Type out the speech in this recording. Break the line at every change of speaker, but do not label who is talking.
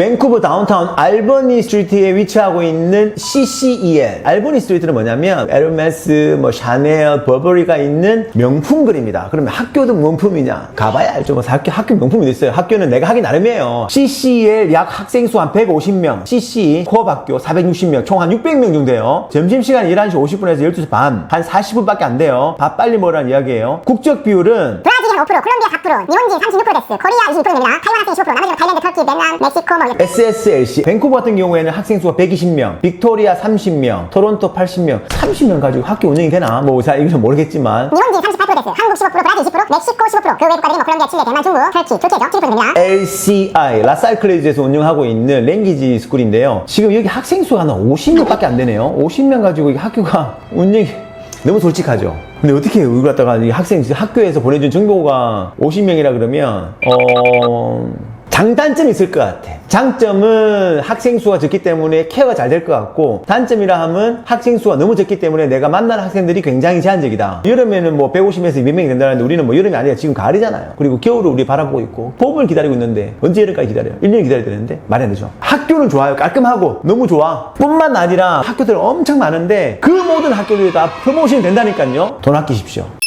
밴쿠버 다운타운 알버니 스트리트에 위치하고 있는 CCEL. 알버니 스트리트는 뭐냐면 에르메스, 뭐 샤넬, 버버리가 있는 명품 거리입니다. 그러면 학교도 명품이냐? 가봐야 알죠. 뭐 학교 학교 명품이 있어요. 학교는 내가 하기 나름이에요. CCEL 약 학생 수 한 150명, CC 코업 학교 460명, 총 한 600명 정도 돼요. 점심시간 11시 50분에서 12시 반, 한 40분밖에 안 돼요. 밥 빨리 먹으라는 이야기예요. 국적 비율은
브라질이 한 5%, 콜롬비아 4%, 일본진 36% 됐어. 코리아 22%입니다. 타이완 학생이 15%, 나머지는 타일랜드, 터키, 베트남, 멕시코 뭐 이렇게.
SSLC 밴쿠버 같은 경우에는 학생 수가 120명, 빅토리아 30명, 토론토 80명, 30명 가지고 학교 운영이 되나? 뭐 잘 이건 모르겠지만
일본진 38% 됐어. 한국 15%, 브라질 20%, 멕시코 15%. 그 외국 국가들이 뭐 콜롬비아, 칠레, 대만, 중국, 터키, turkey죠 7%입니다.
LCI 라살클레이즈에서 운영하고 있는 랭귀지 스쿨인데요. 지금 여기 학생 수가 한 50명밖에 안 되네요. 50명 가지고 이 학교가 운영이 너무 솔직하죠. 근데 어떻게 이걸 갖다가 이 학생 학교에서 보내준 정보가 50명이라 그러면 어 장단점이 있을 것 같아. 장점은 학생 수가 적기 때문에 케어가 잘 될 것 같고 단점이라 하면 학생 수가 너무 적기 때문에 내가 만날 학생들이 굉장히 제한적이다. 여름에는 뭐 150에서 200명이 된다는데 우리는 뭐 여름이 아니라 지금 가을이잖아요. 그리고 겨울을 우리 바라보고 있고 봄을 기다리고 있는데 언제 여름까지 기다려요? 1년 기다려야 되는데 말이 안 되죠. 학교는 좋아요. 깔끔하고 너무 좋아. 뿐만 아니라 학교들 엄청 많은데 그 모든 학교들이 다 프로모션이 된다니까요. 돈 아끼십시오.